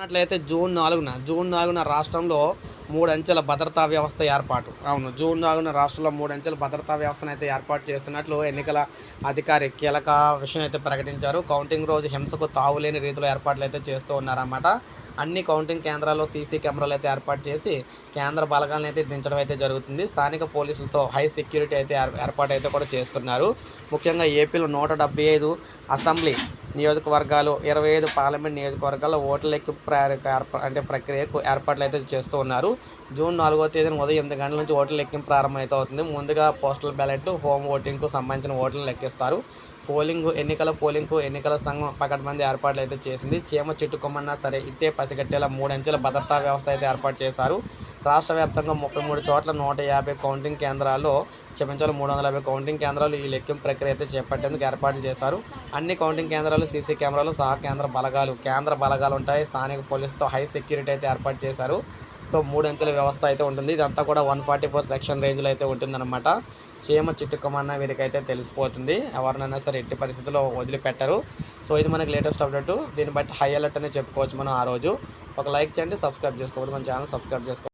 చూసినట్లయితే జూన్ నాలుగున జూన్ నాలుగున రాష్ట్రంలో మూడంచెల భద్రతా వ్యవస్థ ఏర్పాటు. అవును జూన్ నాలుగున రాష్ట్రంలో మూడంచెల భద్రతా వ్యవస్థను అయితే ఏర్పాటు చేస్తున్నట్లు ఎన్నికల అధికారి కీలక విషయం అయితే ప్రకటించారు. కౌంటింగ్ రోజు హింసకు తావులేని రీతిలో ఏర్పాట్లు అయితే చేస్తూ ఉన్నారన్నమాట. అన్ని కౌంటింగ్ కేంద్రాల్లో సీసీ కెమెరాలు అయితే ఏర్పాటు చేసి కేంద్ర బలగాలను అయితే దించడం అయితే జరుగుతుంది. స్థానిక పోలీసులతో హై సెక్యూరిటీ అయితే ఏర్- ఏర్పాటు అయితే కూడా చేస్తున్నారు. ముఖ్యంగా ఏపీలో నూట ఐదు అసెంబ్లీ నియోజకవర్గాలు ఇరవై ఐదు పార్లమెంట్ నియోజకవర్గాల్లో ఓట్ల లెక్కింపు అంటే ప్రక్రియకు ఏర్పాట్లు అయితే చేస్తూ ఉన్నారు. జూన్ నాలుగో తేదీన ఉదయం ఎనిమిది గంటల నుంచి ఓట్ల లెక్కింపు ప్రారంభమైతే అవుతుంది ముందుగా పోస్టల్ బ్యాలెట్ హోమ్ ఓటింగ్కు సంబంధించిన ఓట్లను లెక్కిస్తారు. పోలింగ్ ఎన్నికల పోలింగ్కు ఎన్నికల సంఘం పకడ్బందీ ఏర్పాట్లు అయితే చేసింది. చీమ చుట్టుకోమన్నా సరే ఇట్టే పసిగట్టేలా మూడంచెల భద్రతా వ్యవస్థ అయితే ఏర్పాటు చేశారు. రాష్ట్ర వ్యాప్తంగా ముప్పై మూడు చోట్ల నూట యాభై కౌంటింగ్ కేంద్రాల్లో క్షమించాలి మూడు వందల యాభై కౌంటింగ్ కేంద్రాలు ఈ లెక్కింపు ప్రక్రియ అయితే చేపట్టేందుకు ఏర్పాట్లు చేశారు. అన్ని కౌంటింగ్ కేంద్రాలు సీసీ కెమెరాలు సహా కేంద్ర బలగాలు కేంద్ర బలగాలు ఉంటాయి. స్థానిక పోలీసుతో హై సెక్యూరిటీ అయితే ఏర్పాటు చేశారు. సో మూడు అంచెల వ్యవస్థ అయితే ఉంటుంది. ఇదంతా కూడా వన్ ఫార్టీ ఫోర్ సెక్షన్ రేంజ్లో అయితే ఉంటుందన్నమాట. చీమ చిట్టుకోమన్న వీరికైతే తెలిసిపోతుంది. ఎవరినైనా సరే ఎట్టి పరిస్థితుల్లో వదిలిపెట్టరు. సో ఇది మనకి లేటెస్ట్ అప్డేట్. దీన్ని బట్టి హై అలర్ట్ అనే చెప్పుకోవచ్చు మనం ఆ రోజు. ఒక లైక్ చేయండి సబ్స్క్రైబ్ చేసుకోవాలి మన ఛానల్ సబ్స్క్రైబ్ చేసుకోవాలి